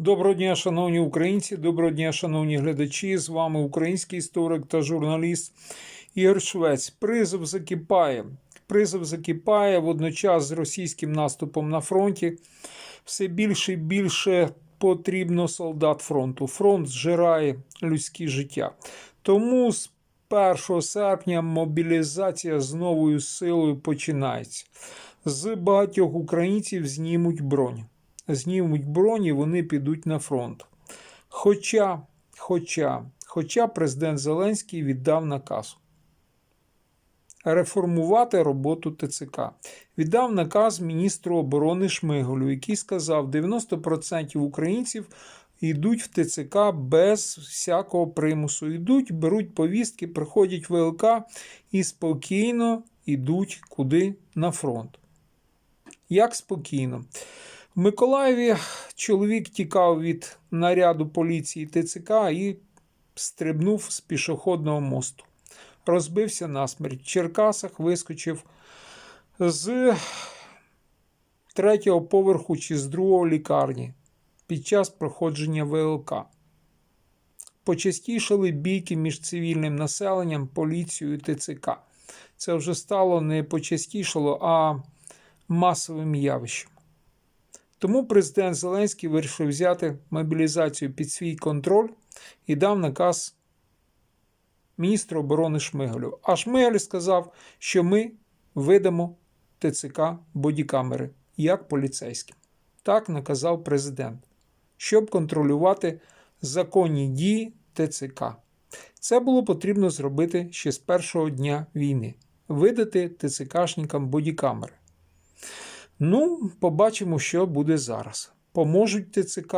Доброго дня, шановні українці, доброго дня, шановні глядачі. З вами український історик та журналіст Ігор Швець. Призов закипає. Призов закипає водночас з російським наступом на фронті. Все більше і більше потрібно солдат фронту. Фронт зжирає людське життя. Тому з 1 серпня мобілізація з новою силою починається. З багатьох українців знімуть бронь знімуть броні, вони підуть на фронт. Хоча, хоча, хоча президент Зеленський віддав наказ реформувати роботу ТЦК. Віддав наказ міністру оборони Шмиголю, який сказав, 90% українців йдуть в ТЦК без всякого примусу. Йдуть, беруть повістки, приходять в ВЛК і спокійно йдуть куди на фронт. Як спокійно? Миколаєві чоловік тікав від наряду поліції ТЦК і стрибнув з пішохідного мосту. Розбився насмерть. В Черкасах вискочив з третього поверху чи з другого лікарні під час проходження ВЛК. Почастішали бійки між цивільним населенням, поліцією і ТЦК. Це вже стало не почастішало, а масовим явищем. Тому президент Зеленський вирішив взяти мобілізацію під свій контроль і дав наказ міністру оборони Шмигалю. А Шмигаль сказав, що ми видамо ТЦК бодікамери як поліцейським. Так наказав президент, щоб контролювати законні дії ТЦК. Це було потрібно зробити ще з першого дня війни видати ТЦКшникам бодікамери. Ну, побачимо, що буде зараз. Поможуть ТЦК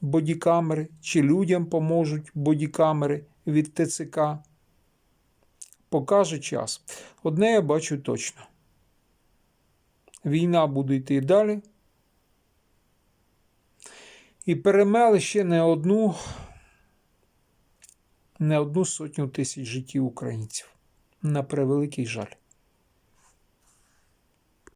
бодікамери, чи людям поможуть бодікамери від ТЦК. Покаже час. Одне я бачу точно. Війна буде йти далі. І перемели ще не одну, не одну сотню тисяч життів українців. На превеликий жаль.